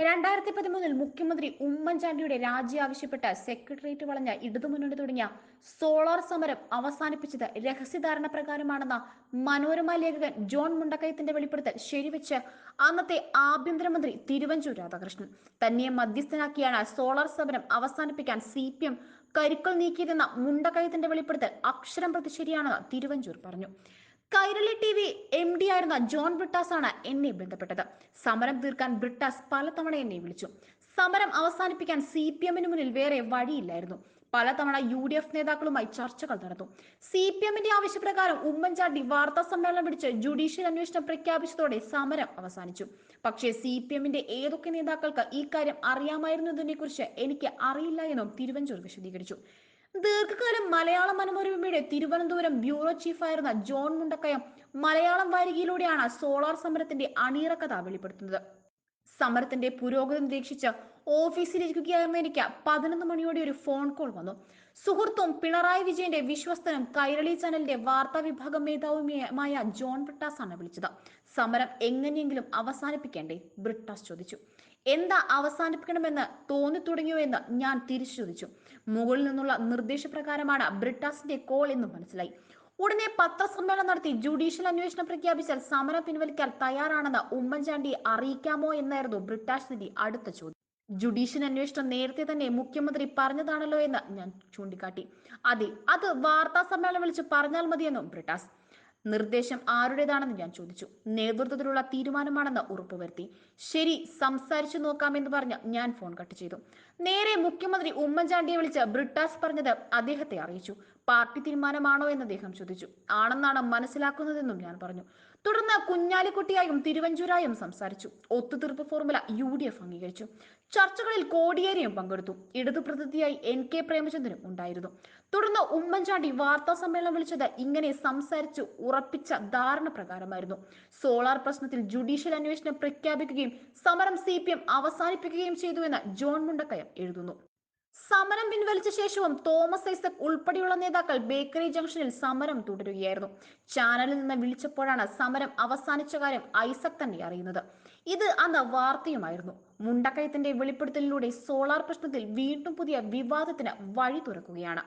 രണ്ടായിരത്തി പതിമൂന്നിൽ മുഖ്യമന്ത്രി ഉമ്മൻചാണ്ടിയുടെ രാജി ആവശ്യപ്പെട്ട് സെക്രട്ടേറിയറ്റ് വളഞ്ഞ ഇടതുമുന്നണി തുടങ്ങിയ സോളാർ സമരം അവസാനിപ്പിച്ചത് രഹസ്യധാരണ പ്രകാരമാണെന്ന മനോരമ ലേഖകൻ ജോൺ മുണ്ടക്കയത്തിന്റെ വെളിപ്പെടുത്തൽ ശരിവെച്ച് അന്നത്തെ ആഭ്യന്തരമന്ത്രി തിരുവഞ്ചൂർ രാധാകൃഷ്ണൻ. തന്നെ മധ്യസ്ഥനാക്കിയാണ് സോളാർ സമരം അവസാനിപ്പിക്കാൻ സി പി എം കരുക്കൾ നീക്കിയതെന്ന മുണ്ടക്കയത്തിന്റെ വെളിപ്പെടുത്തൽ അക്ഷരം പ്രതി ശരിയാണെന്ന് തിരുവഞ്ചൂർ പറഞ്ഞു. Kairali T V M D ആയിരുന്ന ജോൺ ബ്രിട്ടാസ് ആണ് എന്നെ ബന്ധപ്പെട്ടത്. സമരം തീർക്കാൻ ബ്രിട്ടാസ് പലതവണ എന്നെ വിളിച്ചു. സമരം അവസാനിപ്പിക്കാൻ സി പി എമ്മിന് മുന്നിൽ വേറെ വഴിയില്ലായിരുന്നു. പലതവണ യു ഡി എഫ് നേതാക്കളുമായി ചർച്ചകൾ നടന്നു. സി പി എമ്മിന്റെ ആവശ്യപ്രകാരം ഉമ്മൻചാണ്ടി വാർത്താ സമ്മേളനം വിളിച്ച് ജുഡീഷ്യൽ അന്വേഷണം പ്രഖ്യാപിച്ചതോടെ സമരം അവസാനിച്ചു. പക്ഷേ സി പി എമ്മിന്റെ ഏതൊക്കെ നേതാക്കൾക്ക് ഈ കാര്യം അറിയാമായിരുന്നതിനെ കുറിച്ച് എനിക്ക് അറിയില്ല എന്നും തിരുവഞ്ചൂർ വിശദീകരിച്ചു. ദീർഘകാലം മലയാള മനോരമയുടെ തിരുവനന്തപുരം ബ്യൂറോ ചീഫായിരുന്ന ജോൺ മുണ്ടക്കയം മലയാളം വാരികയിലൂടെയാണ് സോളാർ സമരത്തിന്റെ അണിയറ കഥ വെളിപ്പെടുത്തുന്നത്. സമരത്തിന്റെ പുരോഗതി നിരീക്ഷിച്ച് ഓഫീസിലിരിക്കുകയായിരുന്ന എനിക്ക് പതിനൊന്ന് മണിയോടെ ഒരു ഫോൺ കോൾ വന്നു. സുഹൃത്തും പിണറായി വിജയന്റെ വിശ്വസ്തനും കൈരളി ചാനലിന്റെ വാർത്താ വിഭാഗം മേധാവുമായ ജോൺ ബ്രിട്ടാസ് ആണ് വിളിച്ചത്. സമരം എങ്ങനെയെങ്കിലും അവസാനിപ്പിക്കേണ്ടേ? ബ്രിട്ടാസ് ചോദിച്ചു. എന്താ അവസാനിപ്പിക്കണമെന്ന് തോന്നി തുടങ്ങിയോ എന്ന് ഞാൻ തിരിച്ചു ചോദിച്ചു. മുകളിൽ നിന്നുള്ള നിർദ്ദേശപ്രകാരമാണ് ബ്രിട്ടാസിന്റെ കോൾ എന്ന് മനസ്സിലായി. ഉടനെ പത്രസമ്മേളനം നടത്തി. ജുഡീഷ്യൽ അന്വേഷണം പ്രഖ്യാപിച്ചാൽ സമരം പിൻവലിക്കാൻ തയ്യാറാണെന്ന് ഉമ്മൻചാണ്ടി അറിയിക്കാമോ എന്നായിരുന്നു ബ്രിട്ടാഷ് നിധി. അടുത്ത ചോദ്യം. ജുഡീഷ്യൽ അന്വേഷണം നേരത്തെ തന്നെ മുഖ്യമന്ത്രി പറഞ്ഞതാണല്ലോ എന്ന് ഞാൻ ചൂണ്ടിക്കാട്ടി. അതെ അത് വാർത്താ സമ്മേളനം വിളിച്ച് പറഞ്ഞാൽ മതിയെന്നും ബ്രിട്ടാസ് നിർദ്ദേശം ആരുടേതാണെന്ന് ഞാൻ ചോദിച്ചു. നേതൃത്വത്തിലുള്ള തീരുമാനമാണെന്ന് ഉറപ്പുവരുത്തി. ശരി സംസാരിച്ചു നോക്കാമെന്ന് പറഞ്ഞ് ഞാൻ ഫോൺ കട്ട് ചെയ്തു. നേരെ മുഖ്യമന്ത്രി ഉമ്മൻചാണ്ടിയെ വിളിച്ച് ബ്രിട്ടാസ് പറഞ്ഞത് അദ്ദേഹത്തെ അറിയിച്ചു. പാർട്ടി തീരുമാനമാണോ എന്ന് അദ്ദേഹം ചോദിച്ചു. ആണെന്നാണ് മനസ്സിലാക്കുന്നതെന്നും ഞാൻ പറഞ്ഞു. തുടർന്ന് കുഞ്ഞാലിക്കുട്ടിയായും തിരുവഞ്ചൂരായും സംസാരിച്ചു. ഒത്തുതീർപ്പ് ഫോർമുല യു ഡി എഫ് അംഗീകരിച്ചു. ചർച്ചകളിൽ കോടിയേരിയും പങ്കെടുത്തു. ഇടതു പ്രതിനിധിയായി എൻ കെ പ്രേമചന്ദ്രനും ഉണ്ടായിരുന്നു. തുടർന്ന് ഉമ്മൻചാണ്ടി വാർത്താ സമ്മേളനം വിളിച്ചത് ഇങ്ങനെ സംസാരിച്ച് ഉറപ്പിച്ച ധാരണ പ്രകാരമായിരുന്നു. സോളാർ പ്രശ്നത്തിൽ ജുഡീഷ്യൽ അന്വേഷണം പ്രഖ്യാപിക്കുകയും സമരം സി അവസാനിപ്പിക്കുകയും ചെയ്തുവെന്ന് ജോൺ മുണ്ടക്കയം എഴുതുന്നു. സമരം പിൻവലിച്ച ശേഷവും തോമസ് ഐസക് ഉൾപ്പെടെയുള്ള നേതാക്കൾ ബേക്കറി ജംഗ്ഷനിൽ സമരം തുടരുകയായിരുന്നു. ചാനലിൽ നിന്ന് വിളിച്ചപ്പോഴാണ് സമരം അവസാനിച്ച കാര്യം ഐസക് തന്നെ അറിയുന്നത്. ഇത് അന്ന് വാർത്തയുമായിരുന്നു. മുണ്ടക്കയത്തിന്റെ വെളിപ്പെടുത്തലിലൂടെ സോളാർ പ്രശ്നത്തിൽ വീണ്ടും പുതിയ വിവാദത്തിന് വഴി തുറക്കുകയാണ്.